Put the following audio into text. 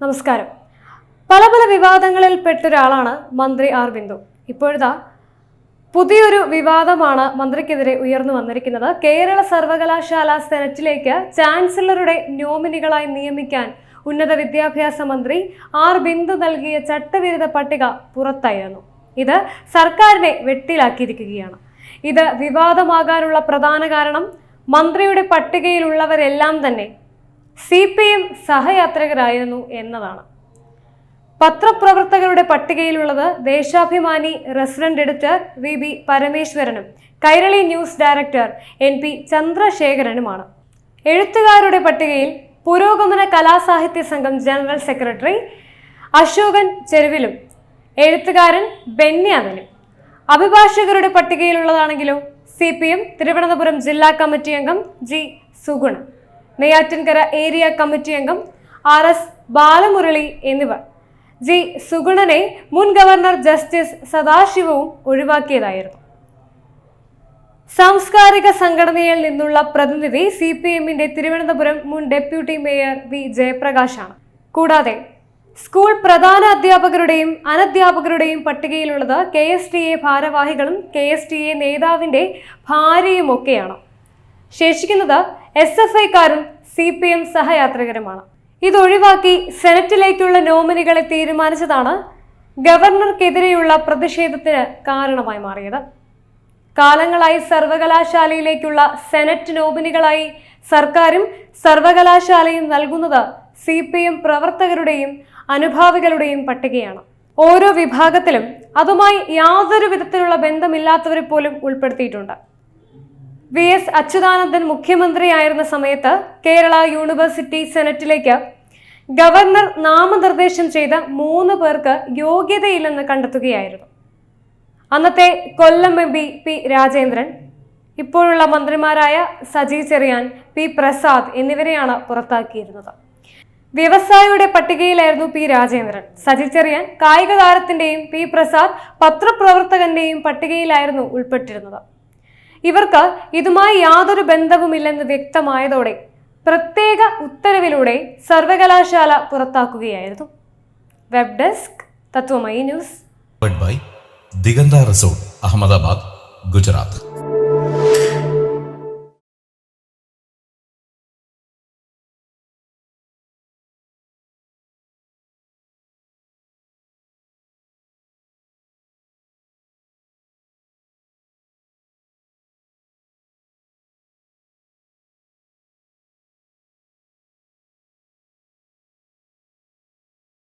നമസ്കാരം. പല പല വിവാദങ്ങളിൽ പെട്ട ഒരാളാണ് മന്ത്രി ആർ ബിന്ദു. ഇപ്പോഴതാ പുതിയൊരു വിവാദമാണ് മന്ത്രിക്കെതിരെ ഉയർന്നു വന്നിരിക്കുന്നത്. കേരള സർവകലാശാല സെനറ്റിലേക്ക് ചാൻസലറുടെ നോമിനികളായി നിയമിക്കാൻ ഉന്നത വിദ്യാഭ്യാസ മന്ത്രി ആർ ബിന്ദു നൽകിയ ചട്ടവിരുദ്ധ പട്ടിക പുറത്തായിരുന്നു. ഇത് സർക്കാരിനെ വെട്ടിലാക്കിയിരിക്കുകയാണ്. ഇത് വിവാദമാകാനുള്ള പ്രധാന കാരണം മന്ത്രിയുടെ പട്ടികയിലുള്ളവരെല്ലാം തന്നെ സി പി എം സഹയാത്രികരായിരുന്നു എന്നതാണ്. പത്രപ്രവർത്തകരുടെ പട്ടികയിലുള്ളത് Deshabhimani resident editor V B പരമേശ്വരനും Kairali news director N P ചന്ദ്രശേഖരനുമാണ്. എഴുത്തുകാരുടെ പട്ടികയിൽ പുരോഗമന കലാസാഹിത്യ സംഘം ജനറൽ സെക്രട്ടറി അശോകൻ ചെരുവിലും എഴുത്തുകാരൻ ബെന്യാമിനും അഭിഭാഷകരുടെ പട്ടികയിലുള്ളതാണെങ്കിലോ? സി പി എം തിരുവനന്തപുരം ജില്ലാ കമ്മിറ്റി അംഗം G Sugunan. Neyyattinkara area committee അംഗം ആർ എസ് ബാലമുരളി എന്നിവർ. ജി. സുഗുണനെ മുൻ ഗവർണർ ജസ്റ്റിസ് സദാശിവവും ഒഴിവാക്കിയതായിരുന്നു. സാംസ്കാരിക സംഘടനയിൽ നിന്നുള്ള പ്രതിനിധി സി പി എമ്മിന്റെ തിരുവനന്തപുരം മുൻ ഡെപ്യൂട്ടി മേയർ വി. ജയപ്രകാശാണ്. കൂടാതെ സ്കൂൾ പ്രധാന അധ്യാപകരുടെയും അനധ്യാപകരുടെയും പട്ടികയിലുള്ളത് കെ. എസ്. ടി. എ ഭാരവാഹികളും കെ. എസ്. ടി. എ നേതാവിന്റെ ഭാര്യയുമൊക്കെയാണ്. ശേഷിക്കുന്നത് എസ് എഫ് ഐക്കാരും സി പി എം സഹയാത്രികരുമാണ്. ഇതൊഴിവാക്കി സെനറ്റിലേക്കുള്ള നോമിനികളെ തീരുമാനിച്ചതാണ് ഗവർണർക്കെതിരെയുള്ള പ്രതിഷേധത്തിന് കാരണമായി മാറിയത്. കാലങ്ങളായി സർവകലാശാലയിലേക്കുള്ള സെനറ്റ് നോമിനികളായി സർക്കാരും സർവകലാശാലയും നൽകുന്നത് സി പി എം പ്രവർത്തകരുടെയും അനുഭാവികളുടെയും പട്ടികയാണ്. ഓരോ വിഭാഗത്തിലും അതുമായി യാതൊരു വിധത്തിലുള്ള ബന്ധമില്ലാത്തവരെ പോലും ഉൾപ്പെടുത്തിയിട്ടുണ്ട്. വി എസ് അച്യുതാനന്ദൻ മുഖ്യമന്ത്രിയായിരുന്ന സമയത്ത് കേരള യൂണിവേഴ്സിറ്റി സെനറ്റിലേക്ക് ഗവർണർ നാമനിർദ്ദേശം ചെയ്ത മൂന്ന് പേർക്ക് യോഗ്യതയില്ലെന്ന് കണ്ടെത്തുകയായിരുന്നു. അന്നത്തെ Kollam M P P Rajendran ഇപ്പോഴുള്ള മന്ത്രിമാരായ സജി ചെറിയാൻ പി പ്രസാദ് എന്നിവരെയാണ് പുറത്താക്കിയിരുന്നത്. വ്യവസായിയുടെ പട്ടികയിലായിരുന്നു പി രാജേന്ദ്രൻ. സജി ചെറിയാൻ കായിക താരത്തിന്റെയും പി പ്രസാദ് പത്രപ്രവർത്തകന്റെയും പട്ടികയിലായിരുന്നു ഉൾപ്പെട്ടിരുന്നത്. ഇവർക്ക് ഇതുമായി യാതൊരു ബന്ധവുമില്ലെന്ന് വ്യക്തമായതോടെ പ്രത്യേക ഉത്തരവിലൂടെ സർവകലാശാല പുറത്താക്കുകയായിരുന്നു web desk Tatwamayi news Diganta resort Ahmedabad Gujarat.